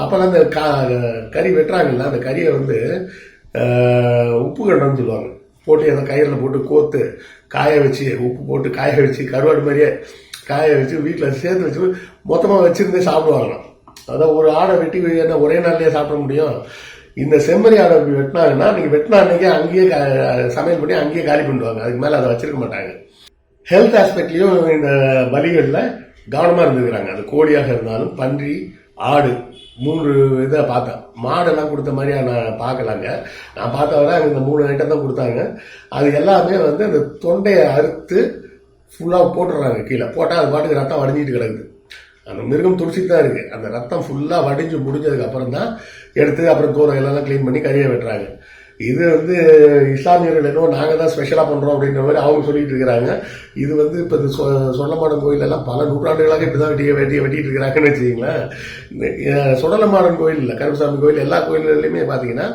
அப்போல்லாம் அந்த கா கறி வெட்டுறாங்கல்ல அந்த கறியை வந்து உப்பு கண்டம்னு சொல்லுவாங்க. போட்டு அந்த கயிறில் போட்டு கோத்து காய வச்சு உப்பு போட்டு காய வச்சு கருவாடு மாதிரியே காய வச்சு வீட்டில் சேர்த்து வச்சு மொத்தமாக வச்சுருந்தே சாப்பிடுவாங்களாம். அதான் ஒரு ஆடை வெட்டி என்ன ஒரே நாள்லேயே சாப்பிட முடியும்? இந்த செம்மறி ஆடை வெட்டினாங்கன்னா நீங்கள் வெட்டின அன்னைக்கே அங்கேயே சமையல் பண்ணி அங்கேயே காலி பண்ணுவாங்க அதுக்கு மேலே அதை வச்சிருக்க மாட்டாங்க. ஹெல்த் ஆஸ்பெக்ட்லேயும் இந்த பலிகளில் கவனமாக இருந்துக்கிறாங்க. அது கோழியாக இருந்தாலும் பன்றி ஆடு. மூன்று இதை பார்த்தேன். மாடெல்லாம் கொடுத்த மாதிரியா நான் பார்க்கலாங்க. நான் பார்த்த வரை இந்த மூணு ஐட்டம் தான் கொடுத்தாங்க. அது எல்லாமே வந்து அந்த தொண்டையை அறுத்து ஃபுல்லாக போட்டுடுறாங்க கீழே. போட்டால் அது பாட்டுக்கு ரத்தம் வடிஞ்சிட்டு கிடக்குது. அந்த மிருகம் துடிச்சிட்டு தான் இருக்குது அந்த ரத்தம் ஃபுல்லாக வடிஞ்சு முடிஞ்சதுக்கு அப்புறம் தான் எடுத்து அப்புறம் தூரம் எல்லாம் க்ளீன் பண்ணி கறியை வெட்டுறாங்க. இது வந்து இஸ்லாமியர்கள் என்னவோ நாங்கள் தான் ஸ்பெஷலாக பண்ணுறோம் அப்படின்ற மாதிரி அவங்க சொல்லிட்டு இருக்கிறாங்க. இது வந்து இப்போ இந்த சொ சொல்லமாடன் கோயிலெல்லாம் பல நூற்றாண்டுகளாக இப்படி தான் வெட்டிய வெட்டிய வெட்டிட்டு இருக்கிறாங்கன்னு வச்சுக்கிங்களேன். சொடலமாடன் கோயில் இல்லை கருப்பசாமி கோயில் எல்லா கோயில்கள்லையுமே பார்த்தீங்கன்னா